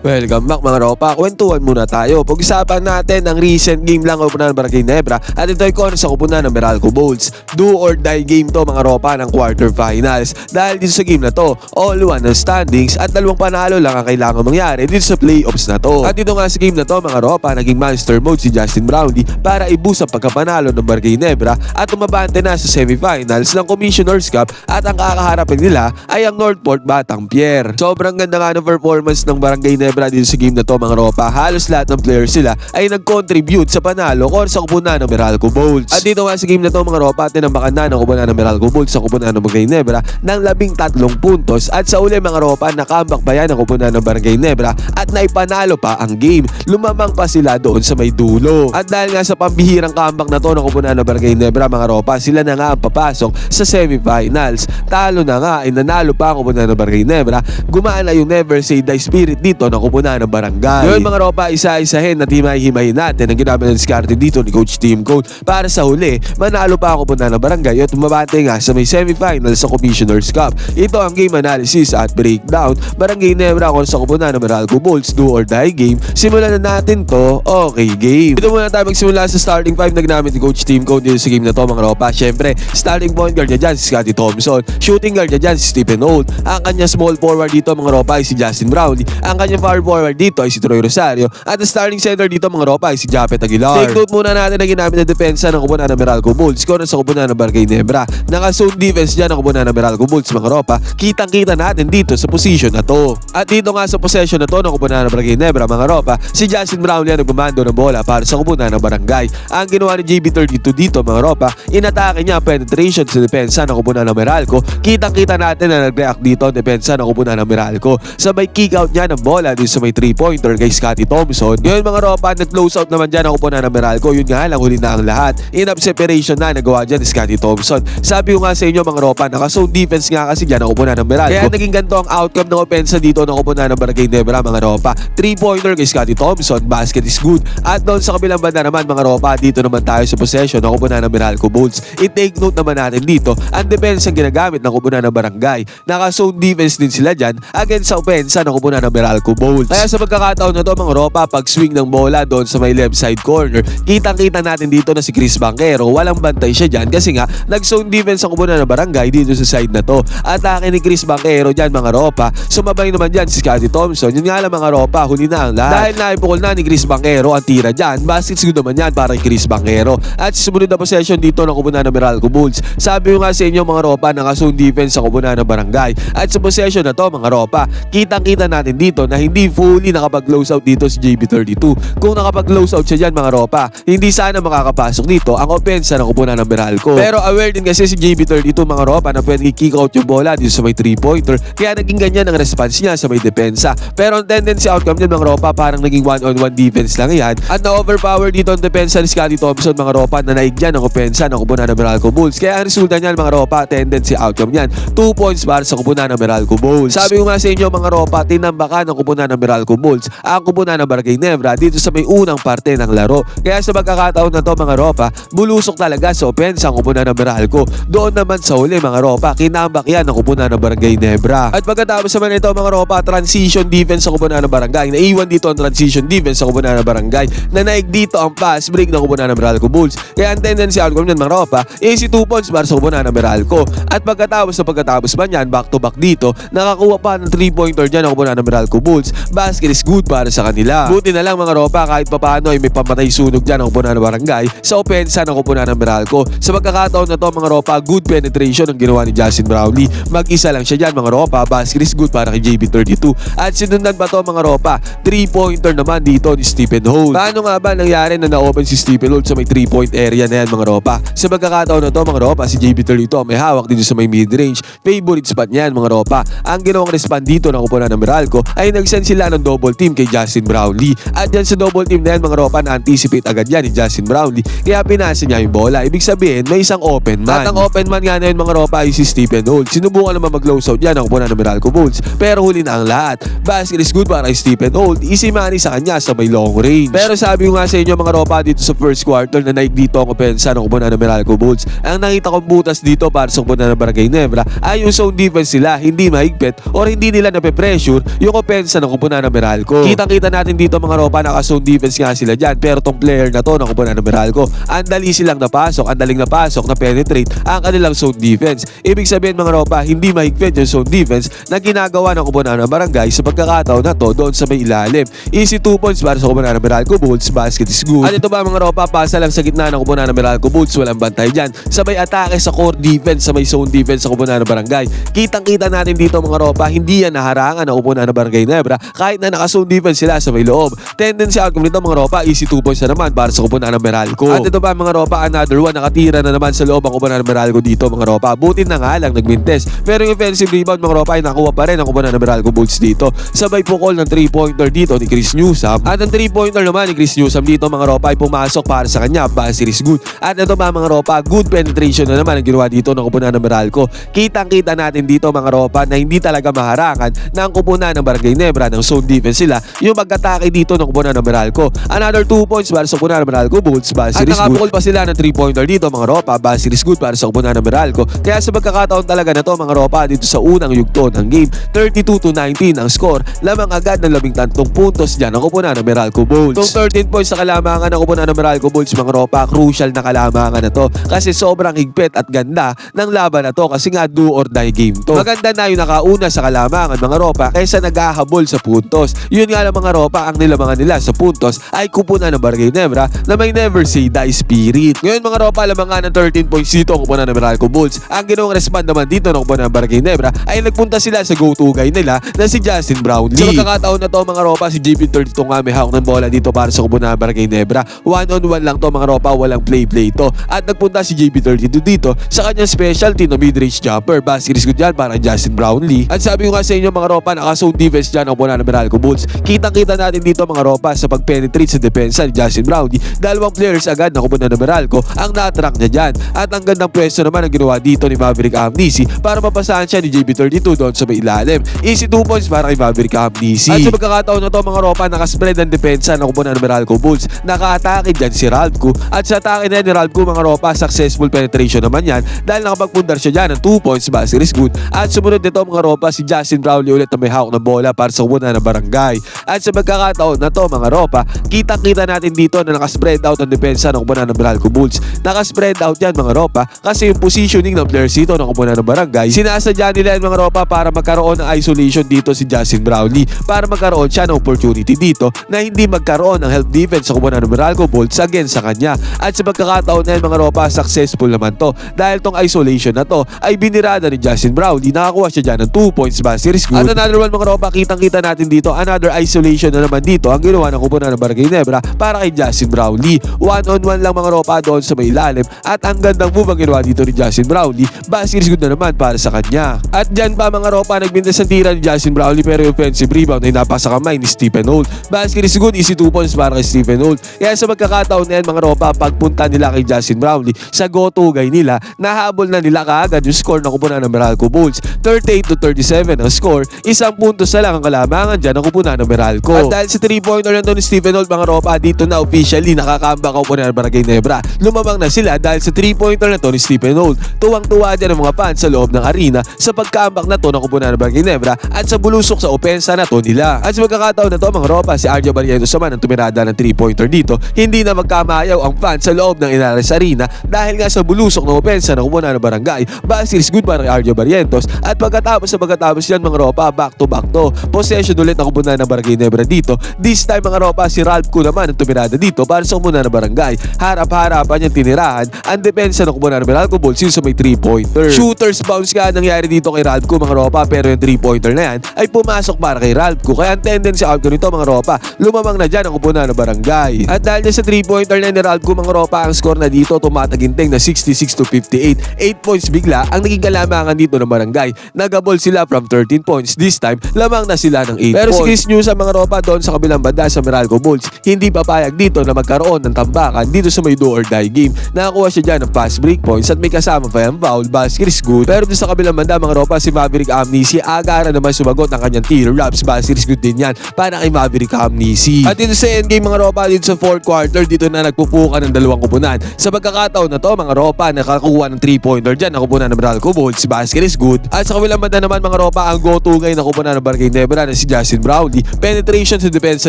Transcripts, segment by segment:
Welcome back mga ropa. Kwentuhan muna tayo. Pag-usapan natin ang recent game lang kupunan ng Barangay Nebra at ito ay kono sa kupunan ng Meralco Bulls. Do or die game to mga ropa ng quarterfinals. Dahil dito sa game na to, all one ang standings at dalawang panalo lang ang kailangan mangyari dito sa playoffs na to. At dito nga sa game na to mga ropa, naging monster mode si Justin Brownlee para ibus ang pagkapanalo ng Barangay Nebra at umabante na sa semifinals ng Commissioner's Cup at ang kakaharapin nila ay ang Northport Batang Pier. Sobrang ganda nga ng performance ng Barangay Nebra dito sa game na to mga ropa. Halos lahat ng players sila ay nag-contribute sa panalo or sa kupunan ng Meralco Bulls. At dito nga sa game na to mga ropa, tinambakan na ng kupunan ng Meralco Bulls sa kupunan ng Barangay Nebra ng labing tatlong puntos at sa uli mga ropa, nakambak pa yan ang kupunan ng Barangay Nebra at naipanalo pa ang game. Lumamang pa sila doon sa may dulo. At dahil nga sa pambihirang comeback na to ng kupunan ng Barangay Nebra mga ropa, sila na nga ang papasok sa semifinals. Talo na nga ay nanalo pa ang kupunan ng Barangay Nebra. Gumaan na yung never say die spirit dito ng kupunan ng barangay. Yun mga ropa, isa-isahin na himay-himayin natin ang ginamit ng diskarte dito ni Coach Team Code para sa huli, manalo pa ang kupunan ng barangay at umabante nga sa may semifinals sa Commissioner's Cup. Ito ang game analysis at breakdown. Barangay Nebra kung sa kupunan ng Meralco Bulls, do or die game. Simulan na natin to, okay game. Dito muna tayo magsimula sa starting five na ginamit ni Coach Team Code dito sa game na to mga ropa. Siyempre, starting point guard niya dyan si Scotty Thompson. Shooting guard niya dyan si Stephen Holt. Ang kanya small forward dito mga ropa ay si Justin Brownlee. Ang kanya power forward dito ay si Troy Rosario. At ang starting center dito mga ropa ay si Japet Aguilar. Take note muna natin na ginamit na depensa ng kupunan ng Meralco Bulls. Kung sa kupunan ng Barangay Nebra. Naka-zone defense dyan ang kupunan ng Meralco Bulls mga ropa. Kitang-kita natin dito sa position na to. At dito nga sa possession na to ng kupunan ng Barangay Nebra mga ropa, si Justin Brownlee ang nagmamando ng bola para sa kupunan ng Barangay. Ang ginawa ni JB32 dito mga ropa, inatake niya penetration sa depensa ng kupunan ng Meralco. Kitang-kita natin na nag-react dito ang depensa ng kupunan ng Meralco. Sabay kick out niya ng bola dito sa may 3-pointer kay Scotty Thompson. Ngayon mga ropa, nag-close out naman dyan ang kupunan ng Meralco. Yun nga lang, huli na ang lahat. Enough separation na nagawa dyan ni Scotty Thompson. Sabi ko nga sa inyo mga ropa, naka-zone defense nga kasi dyan ang kupunan ng Meralco. Kaya naging ganito ang outcome ng opensa dito ng kupunan ng Barangay Nebra mga ropa. 3-pointer kay Scotty Thompson, basket is good. At doon sa kabilang banda naman mga ropa, dito naman tayo sa possession ng kupunan ng Meralco Bulls. I-take note naman natin dito, ang defense ang ginagamit ng kupunan ng Barangay. Naka-zone defense din sila dyan against sa opensa ng kupunan ng Meralco Bulls. Kaya sa pagkakataon na to mga ropa, pag swing ng bola doon sa may left side corner, kitang-kita natin dito na si Chris Banquero, walang bantay siya dyan kasi nga nag-zone defense ang kupunan ng Barangay dito sa side na to. Atake ni Chris Banquero dyan mga ropa, sumabay naman dyan si Scotty Thompson. Yun nga lang mga ropa, huli na ang lahat. Dahil naipukol na ni Chris Banquero ang tira dyan, baskets good naman yan para kay Chris Banquero. At sumunod na possession dito ng kupunan ng Meralco Bulls, sabi ko nga sa inyo mga ropa, naka-zone defense sa kupunan ng Barangay. At sa possession na to mga ropa, kitang-kita natin dito na hindi fully nakapag-close out dito si JB32. Kung nakapag-close out siya dyan mga ropa, hindi sana makakapasok dito ang opensa ng kupunan ng Meralco. Pero aware din kasi si JB32 mga ropa na pwede i-kick out yung bola dito sa may 3-pointer. Kaya naging ganyan ang response niya sa may depensa. Pero ang tendency outcome niya mga ropa parang naging one-on-one defense lang yan. At na-overpower dito ang depensa ni Scotty Thompson mga ropa na naig dyan ang opensa ng kupunan ng Meralco Bulls. Kaya ang resulta niyan mga ropa, tendency outcome niyan. 2 points para sa kupunan ng Meralco Bulls. Sabi ko nga sa inyo mga ropa, tinambakan ng kupunan ng Meralco Bulls ang kupunan ng Barangay Nebra dito sa may unang parte ng laro. Kaya sa magkakataon na to mga ropa, bulusok talaga sa opensa ang kupunan ng Meralco. Doon naman sa huli mga ropa, kinambak yan ang kupunan ng Barangay Nebra. At pagkatapos naman ito mga ropa, transition defense sa kupunan ng Barangay. Naiwan dito ang transition defense sa kupunan ng Barangay. Nanaig dito ang pass break ng kupunan ng Meralco Bulls. Kaya ang tendency outcome niyan mga ropa, is 2 points para sa kupunan ng Meralco. At pagkatapos sa pagkatapos ba niyan, back to back dito, nakakuha pa ng 3 pointer dyan ang kupunan ng Meralco Bulls. Basket is good para sa kanila. Buti na lang mga ropa kahit papano ay may pamatay sunog dyan ang kupunan ng barangay sa opensa ng kupunan ng Meralco. Sa pagkakataon na to mga ropa, good penetration ang ginawa ni Justin Brownlee. Mag-isa lang siya dyan mga ropa, basket is good para kay JB32. At sinundan pa to mga ropa, 3-pointer naman dito ni Stephen Holt. Paano nga ba nangyari na na-open si Stephen Holt sa may 3-point area na yan mga ropa? Sa pagkakataon na to mga ropa, si JB32 may hawak dito sa may mid-range. Favorite spot niyan mga ropa. Ang ginawang respond dito ng kupunan ng Meralco ay nag-send sila ng double team kay Justin Brownlee. At yan sa double team na yan mga ropa na-anticipate agad yan ni Justin Brownlee. Kaya pinasa niya yung bola. Ibig sabihin may isang open man. At ang open man nga na yun mga ropa ay si Stephen Holt. Sinubukan naman mag-close out yan ang kupunan ng Meralco Bulls. Pero huli na ang lahat. Basket is good para kay Stephen Holt. Easy money sa kanya sa may long range. Pero sabi ko nga sa inyo mga ropa dito sa first quarter na naig dito ang opensa ng kupunan ng Meralco Bulls. Ang nakita kong butas dito para sa kupunan ng Barangay Nebra ay yung zone defense nila hindi mahigpit or hindi nila nape-pressure yung opensa ng ng kupunan ng Meralco. Kitang-kita natin dito mga ropa, naka-zone defense nga sila dyan. Pero tong player na to ng kupunan ng Meralco, ang dali silang napasok, ang daling napasok, na penetrate ang kanilang zone defense. Ibig sabihin mga ropa, hindi mahigpit yung zone defense na ginagawa ng kupunan ng barangay sa pagkakataon na to doon sa may ilalim. Easy 2 points para sa kupunan ng Meralco Bulls, basket is good. At ito ba mga ropa, pasa lang sa gitna ng kupunan ng Meralco Bulls, walang bantay dyan. Sabay atake sa core defense, sa may zone defense sa kupunan ng barangay. Kitang-kita natin dito mga ropa, hindi yan naharangan ng kupunan ng barangay Nebra kahit na naka-zone defense sila sa may loob. Tendency outcome nito mga ropa, easy 2 points na naman para sa kupunan ng Meralco. At ito ba mga ropa, another one, nakatira na naman sa loob ang kupunan ng Meralco dito mga ropa. Buti na nga lang nagmintes. Pero yung offensive rebound mga ropa ay nakuha pa rin ang kupunan ng Meralco Bulls dito. Sabay pukol ng 3-pointer dito ni Chris Newsom. At ang 3-pointer naman ni Chris Newsom dito mga ropa ay pumasok para sa kanya. Basir is good. At ito ba mga ropa, good penetration na naman ang ginawa dito ng kupunan ng Meralco. Kitang-kita natin dito mga ropa na hindi talaga maharangan ng kupunan ng Barangay Nebra ng zone defense sila yung pag-atake dito ng kupunan ng Meralco. Another 2 points para sa kupunan ng Meralco Bulls. Basir At is good. pa sila ng 3-pointer dito mga ropa. Basir is good para sa kupunan ng Meralco. Kaya sa pagkakataon talaga na to mga ropa dito sa unang yugto ng game, 32 to 19 ang score. Lamang agad ng 13 puntos dyan ang kupunan ng Meralco Bulls. Itong 13 points sa kalamangan ng kupunan ng Meralco Bulls mga ropa, crucial na kalamangan na to kasi sobrang higpit at ganda ng laban na to kasi nga do or die game to. Maganda na yung nakauna sa kalamangan mga ropa kaysa naghahabol sa puntos. Yun nga lang mga ropa, ang nilamangan nila sa puntos ay kupunan ng Barangay Nebra na may never say die spirit. Ngayon mga ropa, lamangan ng 13 points dito ang kupunan ng Meralco Bulls. Ang ginawang respond naman dito ng kupunan ng Barangay Nebra ay nagpunta sila sa go-to guy nila na si Justin Brownlee. Sa pagkakataon na to mga ropa, si JP32 nga may hawak ng bola dito para sa kupunan ng Barangay Nebra. One on one lang to mga ropa, walang play-play to. At nagpunta si JP32 dito sa kanyang specialty na mid-range jumper. Basket is good yan para Justin Brownlee. At sabi ko nga sa inyo mga ropa, naka-zone defense dyan ang ng Meralco Bulls. Kitang-kita natin dito mga ropa sa pag-penetrate sa depensa ni Justin Brownlee. Dalawang players agad na kupunan ng Meralco ang na-attract niya dyan. At ang gandang pwesto naman ang ginawa dito ni Maverick Amnisi para mapasahan siya ni JP32 doon sa may ilalim. Easy 2 points para kay Maverick Amnisi. At sa pagkakataon na to mga ropa, nakaspread ang depensa ng kupunan ng Meralco Bulls. Naka-atake dyan si Ralph At sa atake na ni Ralph mga ropa, successful penetration naman yan dahil nakapagpundar siya dyan ng 2 points basket is good. At sumunod nito mga ropa, si Justin Brownlee ulit na may hawak ng bola para sa ng barangay. At sa pagkakataon na to mga ropa, kitang-kita natin dito na nakaspread out ang depensa ng kupunan ng Meralco Bulls. Nakaspread out yan mga ropa kasi yung positioning ng players dito ng kupunan ng barangay, sinasadya nila yan mga ropa para magkaroon ng isolation dito si Justin Brownlee para magkaroon siya ng opportunity dito na hindi magkaroon ng help defense sa kupunan ng Meralco Bulls against sa kanya. At sa pagkakataon na yan mga ropa, successful naman to dahil tong isolation na to ay binirada ni Justin Brownlee. Nakakuha siya dyan ng 2 points basket is good. At another one mga ropa, kitang-kita natin dito, another isolation na naman dito ang ginawa ng kupunan ng Barangay Nebra para kay Justin Brownlee. One on one lang mga ropa doon sa may ilalim at ang gandang move ang ginawa dito ni Justin Brownlee. Basket is good na naman para sa kanya. At dyan pa mga ropa, nagbintas ang tira ni Justin Brownlee pero yung offensive rebound ay napasa kamay ni Stephen Holt. Basket is good, easy 2 points para kay Stephen Holt. Kaya sa magkakataon na yan mga ropa, pagpunta nila kay Justin Brownlee sa go-to guy nila, nahabol na nila kaagad yung score ng kupunan ng Meralco Bulls. 38 to 37 ang score, isang puntos na lang ang kalamangan dyan ng kupunan ng Meralco. At dahil sa 3-pointer na to ni Stephen Holt mga ropa, dito na officially nakakambak ang kupunan ng Barangay Nebra. Lumabang na sila dahil sa 3-pointer na to ni Stephen Holt. Tuwang-tuwa dyan ang mga fans sa loob ng arena sa pagkambak na to ng kupunan ng Barangay Nebra at sa bulusok sa opensa na to nila. At sa magkakataon na to mga ropa, si Arjo Barrientos naman ang tumirada ng 3-pointer dito. Hindi na magkamayaw ang fans sa loob ng Inares Arena dahil nga sa bulusok ng opensa ng kupunan ng barangay. Basket is good para kay Arjo Barrientos at pagkatapos sa pagkatapos yan mga ropa, back to back to. Possession ulit ng kupunan ng Barangay Nebra dito. This time mga ropa, si Ralph ko naman ang tumirada dito para sa kupunan ng barangay. Harap-harapan niyang tinirahan ang depensa ng kupunan ng Meralco Bulls yun sa may 3-pointer. Shooters bounce ka nangyari dito kay Ralph ko mga ropa pero yung 3-pointer na yan ay pumasok para kay Ralph ko. Kaya ang tendency out ko nito mga ropa, lumamang na dyan ang kupunan ng barangay. At dahil sa 3-pointer na ni Ralph ko mga ropa, ang score na dito tumataginting na 66 to 58. 8 points bigla ang naging kalamangan dito ng barangay. Nagabol sila from 13 points. This time, lamang na sila ng 8 Pero si Chris News sa mga ropa doon sa kabilang banda sa Meralco Bulls, hindi papayag dito na magkaroon ng tambakan dito sa may do or die game. Nakakuha siya dyan ng fast break points at may kasama pa yung foul. Basket is good. Pero doon sa kabilang banda mga ropa, si Maverick Amnisi agara naman sumagot ng kanyang tear raps. Basket is good din yan para kay Maverick Amnisi. At dito sa endgame mga ropa, dito sa fourth quarter, dito na nagpupukan ng dalawang kupunan. Sa pagkakataon na to, mga ropa, nakakuha ng 3-pointer dyan, nakupunan ng Meralco Bulls. Basket is good. At sa kabilang banda naman mga ropa, ang go-to ngayon na kupunan ng Barangay Nebra na si Justin Brownlee. Penetration sa depensa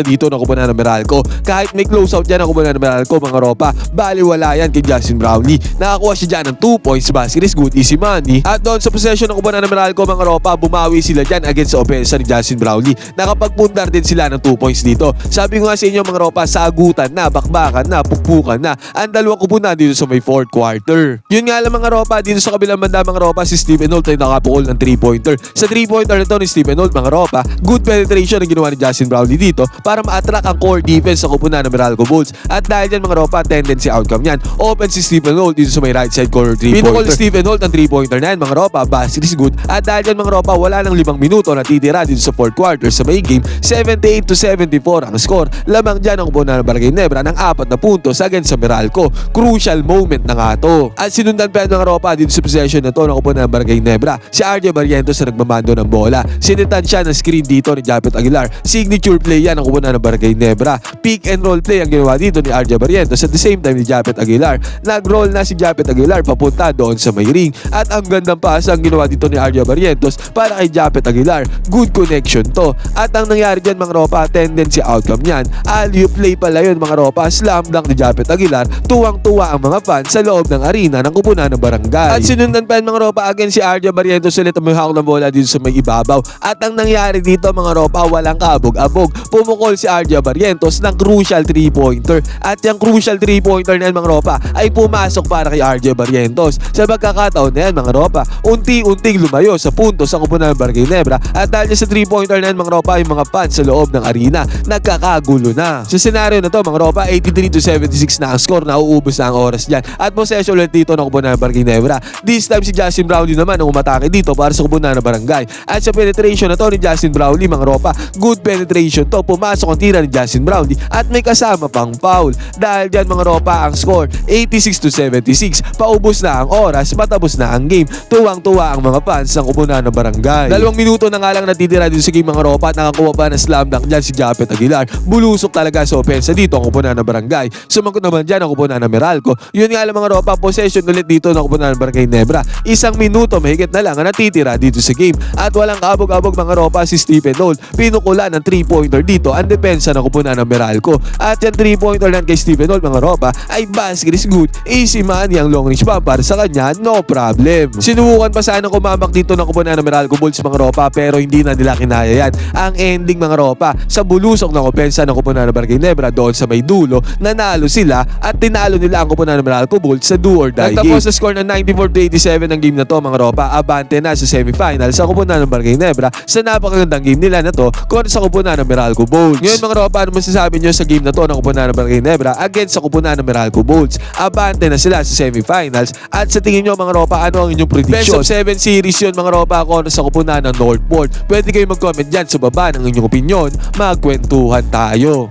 dito ng kupunan ng Meralco. Kahit may closeout yan ang kupunan ng Meralco mga ropa, baliwala yan kay Justin Brownlee. Nakakuha siya dyan ng 2 points, basket is good, easy money. At doon sa possession ng kupunan ng Meralco mga ropa, bumawi sila dyan against sa opensa ni Justin Brownlee. Nakapagpundar din sila ng 2 points dito. Sabi ko nga sa inyo mga ropa, sagutan na, bakbakan na, pukpukan na. Ang dalawang kupunan dito sa may fourth quarter. Yun nga lang mga ropa, dito sa kabilang banda mga ropa, si Steven Holt ay nakapukol ng 3-pointer. Sa 3-pointer na to ni Steven Holt mga ropa, good penetration ang ginawa ni Justin Brownlee dito para ma-attract ang core defense sa kupunan ng Meralco Bulls. At dahil dyan mga ropa, tendency outcome yan. Open si Steven Holt dito sa may right side corner 3-pointer. Pinukol ni Steven Holt ang 3-pointer na yan mga ropa, basket is good. At dahil dyan mga ropa, wala nang limang minuto na titira dito sa fourth quarter sa may game, 78 to 74 ang score. Lamang dyan ang kupunan ng Barangay Nebra ng apat na puntos against sa Meralco. Crucial moment na nga to. At sinundan pa yan mga ropa dito sa possession na to ng kupunan ng Barangay Nebra. Si RJ Barrientos na nagmamando ng bola. Sinitan siya ng screen dito ni Japet Aguilar. Signature play yan ang kupunan ng Barangay Nebra. Pick and roll play ang ginawa dito ni RJ Barrientos. At the same time ni Japet Aguilar. Nag-roll na si Japet Aguilar papunta doon sa may ring. At ang gandang pass ang ginawa dito ni RJ Barrientos para kay Japet Aguilar. Good connection to. At ang nangyari dyan mga ropa, tendency outcome yan. Alley play pala yun mga ropa. Slam dunk ni Japet Aguilar. Tuwang-tuwa ang mga fans sa loob ng arena ng kupunan ng barangay. At sinundan pa mga ropa again si RJ Barrientos ulit ang may hawak ng bola dito sa may ibabaw. At ang nangyari dito mga ropa, walang kabog-abog. Pumukol si RJ Barrientos ng crucial 3-pointer. At yung crucial 3-pointer na yan mga ropa ay pumasok para kay RJ Barrientos. Sa pagkakataon na yan mga ropa, unti-unting lumayo sa punto sa kupunan ng Barangay Nebra. At dahil sa 3-pointer na yan mga ropa, yung mga fans sa loob ng arena, nagkakagulo na. Sa senaryo na to mga ropa, 83 to 76 na ang score, nauubos na ang oras dyan. At possession ulit dito ng kupunan ng Barangay Nebra. This time si Justin Brownlee naman ang umatake dito para sa kupunan ng barangay. At sa penetration na to ni Justin Brownlee mga ropa, good penetration to. Pumasok ang tira ni Justin Brownlee at may kasama pang foul. Dahil dyan mga ropa ang score, 86 to 76. Paubos na ang oras, matapos na ang game. Tuwang-tuwa ang mga fans ng kupunan ng barangay. Dalawang minuto na nga lang natitira dito sa game mga ropa at nakakuha pa ng slam dunk dyan si Japet Aguilar. Bulusok talaga sa opensa dito ang kupunan ng barangay. Sumagot naman dyan ang kupunan ng Meralco. Yun nga lang mga ropa, possession ulit dito ng kupunan ng barangay Nebra. Isang minuto mahigit na lang ang natitira dito sa game. At walang kabog-abog mga ropa si Stephen Holt. Pinukula ng 3-pointer dito ang depensa ng kupunan ng Meralco. At yung 3-pointer lang kay Stephen Holt mga ropa ay basket is good. Easy money ang long range para sa kanya, no problem. Sinubukan pa sana kumamak dito ng kupunan ng Meralco Bulls mga ropa pero hindi na nila kinaya yan. Ang ending mga ropa sa bulusok ng opensa ng kupunan ng Barangay Nebra doon sa may dulo, nanalo sila at tinalo nila ang kupunan ng Meralco Bulls sa do or die game. Tapos sa score ng 94 to 87 ng game na to mga ropa, abante na sa semifinal sa kupunan ng Barangay Nebra sa napakagandang game nila na to kontra sa kupunan ng Meralco Bulls. Ngayon mga ropa, ano masasabi nyo sa game na to ng kupunan ng Barangay Nebra against sa kupunan ng Meralco Bulls? Abante na sila sa semifinals at sa tingin nyo mga ropa, ano ang inyong prediction? Best of 7 series yun mga ropa kontra sa kupunan ng Northport. Pwede kayo mag-comment dyan sa baba ng inyong opinion. Magkwentuhan tayo.